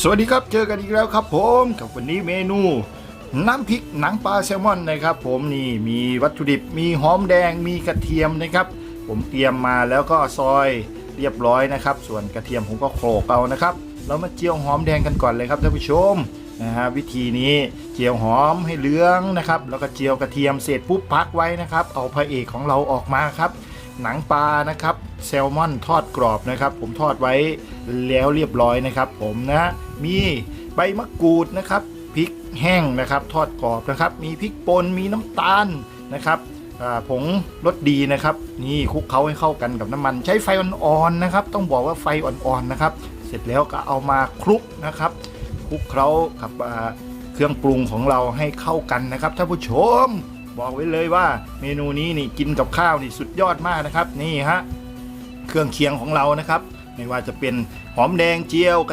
สวัสดีครับเจอกันอีกแล้วครับผมกับวันนี้เมนูน้ำพริกหนังปลาแซลมอนนะครับผมนี่มีวัตถุดิบมีหอมแดงมีกระเทียมนะครับ ผมเตรียมมาแล้วก็ซอยเรียบร้อยนะครับ ส่วนกระเทียมผมก็โขลกเอานะครับ เรามาเจียวหอมแดงกันก่อนเลยครับท่านผู้ชมนะฮะวิธีนี้เจียวหอมให้เหลืองนะครับ แล้วก็เจียวกระเทียมเสร็จปุ๊บพักไว้นะครับ เอาพระเอกของเราออกมาครับหนังปลานะครับแซลมอนทอดกรอบนะครับ ผมทอดไว้แล้วเรียบร้อยนะครับ ผมนะ มีใบมะกรูดนะครับพริกแห้งนะครับ ทอดกรอบนะครับ มีพริกป่นมีน้ำตาลนะครับผงรสดีนะครับ นี่คลุกเคล้าให้เข้ากันกับน้ำมัน ใช้ไฟอ่อนๆนะครับ ต้องบอกว่าไฟอ่อนๆนะครับ เสร็จแล้วก็เอามาคลุกนะครับคลุกเคล้ากับเครื่องปรุงของเราให้เข้ากันนะครับท่านผู้ชมบอกไว้เลยว่าเมนูนี้นี่กินกับข้าวนี่สุดยอดมากนะครับ นี่ฮะเครื่องเคียงของเรานะครับ ไม่ว่าจะเป็นหอมแดงเจียว